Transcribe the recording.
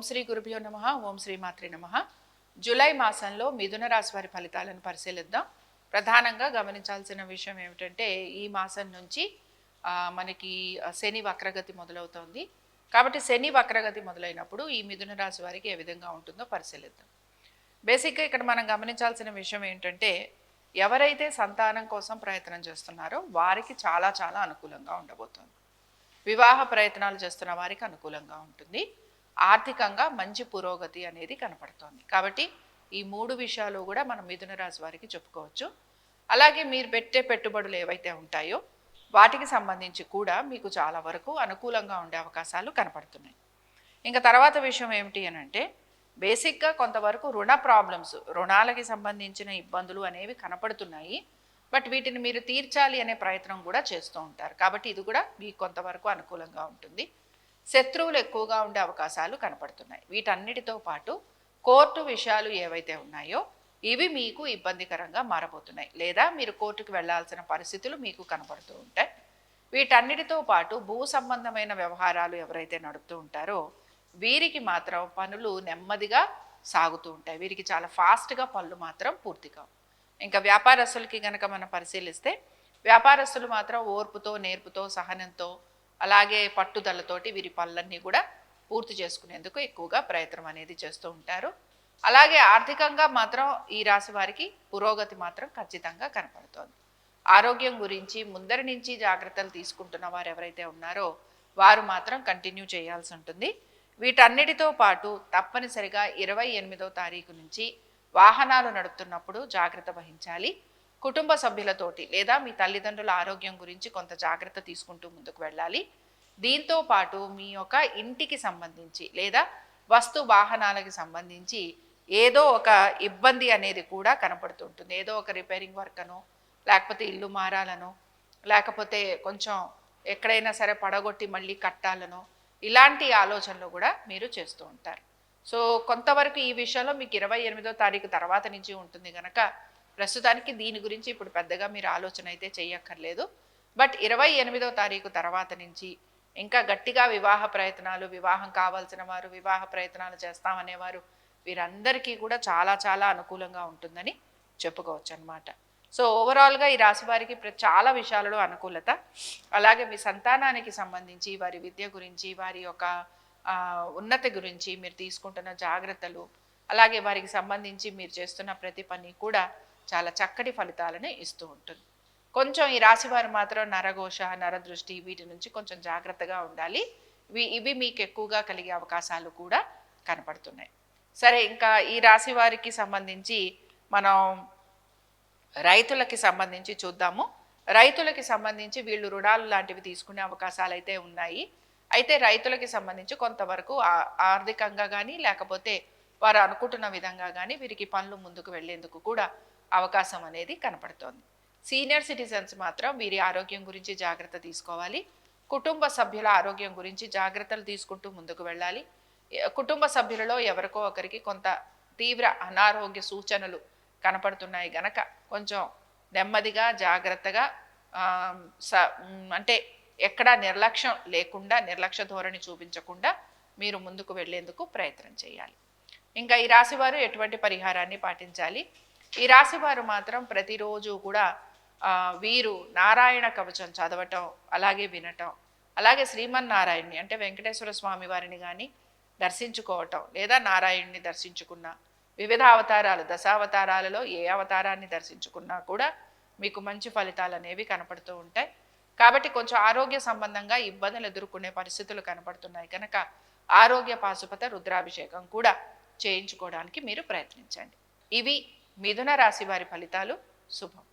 ఓం శ్రీ గురుభ్యో నమ ఓం శ్రీ మాత్రి నమ. జూలై మాసంలో మిథున రాశి వారి ఫలితాలను పరిశీలిద్దాం. ప్రధానంగా గమనించాల్సిన విషయం ఏమిటంటే ఈ మాసం నుంచి మనకి శని వక్రగతి మొదలవుతోంది. కాబట్టి శని వక్రగతి మొదలైనప్పుడు ఈ మిథున రాశి వారికి ఏ విధంగా ఉంటుందో పరిశీలిద్దాం. బేసిక్గా ఇక్కడ మనం గమనించాల్సిన విషయం ఏంటంటే ఎవరైతే సంతానం కోసం ప్రయత్నం చేస్తున్నారో వారికి చాలా చాలా అనుకూలంగా ఉండబోతోంది. వివాహ ప్రయత్నాలు చేస్తున్న వారికి అనుకూలంగా ఉంటుంది. ఆర్థికంగా మంచి పురోగతి అనేది కనపడుతోంది. కాబట్టి ఈ మూడు విషయాలు కూడా మనం మిథున రాశి వారికి చెప్పుకోవచ్చు. అలాగే మీరు పెట్టే పెట్టుబడులు ఏవైతే ఉంటాయో వాటికి సంబంధించి కూడా మీకు చాలా వరకు అనుకూలంగా ఉండే అవకాశాలు కనపడుతున్నాయి. ఇంకా తర్వాత విషయం ఏమిటి అని అంటే బేసిక్గా కొంతవరకు రుణ ప్రాబ్లమ్స్ రుణాలకి సంబంధించిన ఇబ్బందులు అనేవి కనపడుతున్నాయి. బట్ వీటిని మీరు తీర్చాలి అనే ప్రయత్నం కూడా చేస్తూ ఉంటారు. కాబట్టి ఇది కూడా మీకు కొంతవరకు అనుకూలంగా ఉంటుంది. శత్రువులు ఎక్కువగా ఉండే అవకాశాలు కనపడుతున్నాయి. వీటన్నిటితో పాటు కోర్టు విషయాలు ఏవైతే ఉన్నాయో ఇవి మీకు ఇబ్బందికరంగా మారబోతున్నాయి. లేదా మీరు కోర్టుకు వెళ్ళాల్సిన పరిస్థితులు మీకు కనపడుతూ ఉంటాయి. వీటన్నిటితో పాటు భూ సంబంధమైన వ్యవహారాలు ఎవరైతే నడుపుతూ ఉంటారో వీరికి మాత్రం పనులు నెమ్మదిగా సాగుతూ ఉంటాయి. వీరికి చాలా ఫాస్ట్గా పనులు మాత్రం పూర్తిగా ఇంకా వ్యాపారస్తులకి గనక మనం పరిశీలిస్తే వ్యాపారస్తులు మాత్రం ఓర్పుతో నేర్పుతో సహనంతో అలాగే పట్టుదలతోటి వీరి పనులన్నీ కూడా పూర్తి చేసుకునేందుకు ఎక్కువగా ప్రయత్నం అనేది చేస్తూ ఉంటారు. అలాగే ఆర్థికంగా మాత్రం ఈ రాశి వారికి పురోగతి మాత్రం ఖచ్చితంగా కనపడుతోంది. ఆరోగ్యం గురించి ముందరి నుంచి జాగ్రత్తలు తీసుకుంటున్న వారు ఎవరైతే ఉన్నారో వారు మాత్రం కంటిన్యూ చేయాల్సి ఉంటుంది. వీటన్నిటితో పాటు తప్పనిసరిగా ఇరవై ఎనిమిదో తారీఖు నుంచి వాహనాలు నడుపుతున్నప్పుడు జాగ్రత్త వహించాలి. కుటుంబ సభ్యులతోటి లేదా మీ తల్లిదండ్రుల ఆరోగ్యం గురించి కొంత జాగ్రత్త తీసుకుంటూ ముందుకు వెళ్ళాలి. దీంతో పాటు మీ యొక్క ఇంటికి సంబంధించి లేదా వస్తు వాహనాలకి సంబంధించి ఏదో ఒక ఇబ్బంది అనేది కూడా కనపడుతుంటుంది. ఏదో ఒక రిపేరింగ్ వర్క్ అను లేకపోతే ఇల్లు మారాలను లేకపోతే కొంచెం ఎక్కడైనా సరే పడగొట్టి మళ్ళీ కట్టాలను ఇలాంటి ఆలోచనలు కూడా మీరు చేస్తూ ఉంటారు. సో కొంతవరకు ఈ విషయంలో మీకు ఇరవై ఎనిమిదో తారీఖు తర్వాత నుంచి ఉంటుంది కనుక ప్రస్తుతానికి దీని గురించి ఇప్పుడు పెద్దగా మీరు ఆలోచన అయితే చేయక్కర్లేదు. బట్ ఇరవై ఎనిమిదో తారీఖు తర్వాత నుంచి ఇంకా గట్టిగా వివాహ ప్రయత్నాలు వివాహం కావాల్సిన వారు వివాహ ప్రయత్నాలు చేస్తామనేవారు వీరందరికీ కూడా చాలా చాలా అనుకూలంగా ఉంటుందని చెప్పుకోవచ్చు అనమాట సో ఓవరాల్గా ఈ రాశి వారికి చాలా విషయాలలో అనుకూలత. అలాగే మీ సంతానానికి సంబంధించి వారి విద్య గురించి వారి యొక్క ఉన్నతి గురించి మీరు తీసుకుంటున్న జాగ్రత్తలు అలాగే వారికి సంబంధించి మీరు చేస్తున్న ప్రతి పని కూడా చాలా చక్కటి ఫలితాలను ఇస్తూ ఉంటుంది. కొంచెం ఈ రాశి వారు మాత్రం నరఘోష నరదృష్టి వీటి నుంచి కొంచెం జాగ్రత్తగా ఉండాలి. ఇవి ఇవి మీకు ఎక్కువగా కలిగే అవకాశాలు కూడా కనపడుతున్నాయి. సరే ఇంకా ఈ రాశి వారికి సంబంధించి మనం రైతులకి సంబంధించి చూద్దాము. రైతులకి సంబంధించి వీళ్ళు రుణాలు లాంటివి తీసుకునే అవకాశాలు అయితే ఉన్నాయి. అయితే రైతులకి సంబంధించి కొంతవరకు ఆర్థికంగా కానీ లేకపోతే వారు అనుకుంటున్న విధంగా కానీ వీరికి పనులు ముందుకు వెళ్ళేందుకు కూడా అవకాశం అనేది కనపడుతోంది. సీనియర్ సిటిజన్స్ మాత్రం వీరి ఆరోగ్యం గురించి జాగ్రత్త తీసుకోవాలి. కుటుంబ సభ్యుల ఆరోగ్యం గురించి జాగ్రత్తలు తీసుకుంటూ ముందుకు వెళ్ళాలి. కుటుంబ సభ్యులలో ఎవరికో ఒకరికి కొంత తీవ్ర అనారోగ్య సూచనలు కనపడుతున్నాయి గనక కొంచెం నెమ్మదిగా జాగ్రత్తగా స అంటే ఎక్కడా నిర్లక్ష్యం లేకుండా నిర్లక్ష్య ధోరణి చూపించకుండా మీరు ముందుకు వెళ్ళేందుకు ప్రయత్నం చేయాలి. ఇంకా ఈ రాశివారు ఎటువంటి పరిహారాన్ని పాటించాలి? ఈ రాశివారు మాత్రం ప్రతిరోజు కూడా వీరు నారాయణ కవచం చదవటం అలాగే వినటం అలాగే శ్రీమన్నారాయణ్ణి అంటే వెంకటేశ్వర స్వామి వారిని కానీ దర్శించుకోవటం లేదా నారాయణ్ణి దర్శించుకున్న వివిధ అవతారాలు దశావతారాలలో ఏ అవతారాన్ని దర్శించుకున్నా కూడా మీకు మంచి ఫలితాలు అనేవి కనపడుతూ ఉంటాయి. కాబట్టి కొంచెం ఆరోగ్య సంబంధంగా ఇబ్బందులు ఎదుర్కొనే పరిస్థితులు కనపడుతున్నాయి. కనుక ఆరోగ్య పాశుపత రుద్రాభిషేకం కూడా చేయించుకోవడానికి మీరు ప్రయత్నించండి. ఇవి మిథున రాశి వారి ఫలితాలు శుభం.